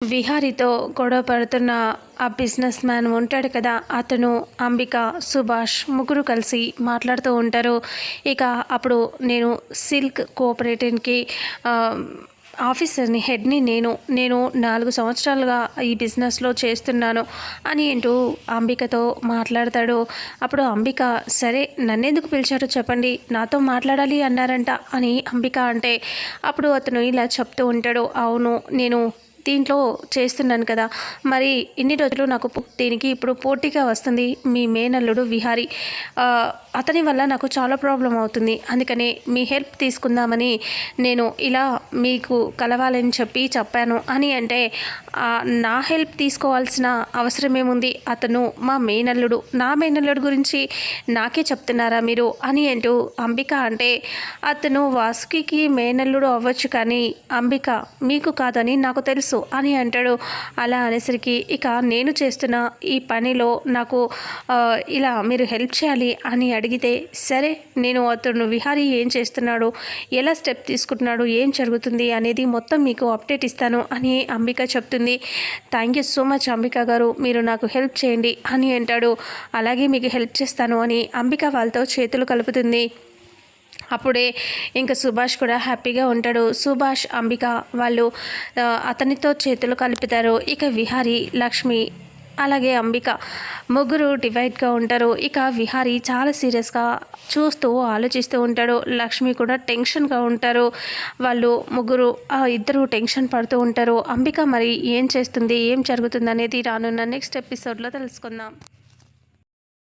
విహారితో గొడవ పడుతున్న ఆ బిజినెస్ మ్యాన్ ఉంటాడు కదా అతను అంబిక సుభాష్ ముగ్గురు కలిసి మాట్లాడుతూ ఉంటారు. ఇక అప్పుడు నేను సిల్క్ కోఆపరేటివ్కి ఆఫీసర్ని హెడ్ని నేను నేను నాలుగు సంవత్సరాలుగా ఈ బిజినెస్లో చేస్తున్నాను అని అంటూ అంబికతో మాట్లాడతాడు. అప్పుడు అంబిక సరే నన్నెందుకు పిలిచారో చెప్పండి నాతో మాట్లాడాలి అన్నారంట అని అంబిక అంటే అప్పుడు అతను ఇలా చెప్తూ ఉంటాడు అవును నేను దీంట్లో చేస్తున్నాను కదా. మరి ఇన్ని రోజులు నాకు దీనికి ఇప్పుడు పోటీగా వస్తుంది మీ మేనల్లుడు విహారి. అతని వల్ల నాకు చాలా ప్రాబ్లం అవుతుంది. అందుకనే మీ హెల్ప్ తీసుకుందామని నేను ఇలా మీకు కలవాలని చెప్పి చెప్పాను. అని అంటే నా హెల్ప్ తీసుకోవాల్సిన అవసరం ఏముంది? అతను మా మేనల్లుడు. నా మేనల్లుడు గురించి నాకే చెప్తున్నారా మీరు? అని అంటూ అంబిక అంటే అతను వాసుకి మేనల్లుడు అవ్వచ్చు కానీ అంబిక మీకు కాదని నాకు తెలుసు. అని అంటాడు. అలా అనేసరికి ఇక నేను చేస్తున్న ఈ పనిలో నాకు ఇలా మీరు హెల్ప్ చేయాలి అని అడిగితే సరే నేను అతను విహారీ ఏం చేస్తున్నాడు? ఎలా స్టెప్ తీసుకుంటున్నాడు? ఏం జరుగుతుంది? అనేది మొత్తం మీకు అప్డేట్ ఇస్తాను అని అంబిక చెప్తుంది. Thank you so much Ambika garu మీరు నాకు హెల్ప్ చేయండి అని అంటాడు. అలాగే మీకు హెల్ప్ చేస్తాను అని అంబిక వాళ్ళతో చేతులు కలుపుతుంది. అప్పుడే ఇంకా సుభాష్ కూడా హ్యాపీగా ఉంటాడు. సుభాష్ అంబిక వాళ్ళు అతనితో చేతులు కలుపుతారు. ఇక విహారి లక్ష్మి అలాగే అంబిక ముగ్గురు డివైడ్గా ఉంటారు. ఇక విహారి చాలా సీరియస్గా చూస్తూ ఆలోచిస్తూ ఉంటాడు. లక్ష్మి కూడా టెన్షన్గా ఉంటారు. వాళ్ళు ముగ్గురు ఆ ఇద్దరు టెన్షన్ పడుతూ ఉంటారు. అంబిక మరి ఏం చేస్తుంది ఏం జరుగుతుంది అనేది రానున్న నెక్స్ట్ ఎపిసోడ్లో తెలుసుకుందాం.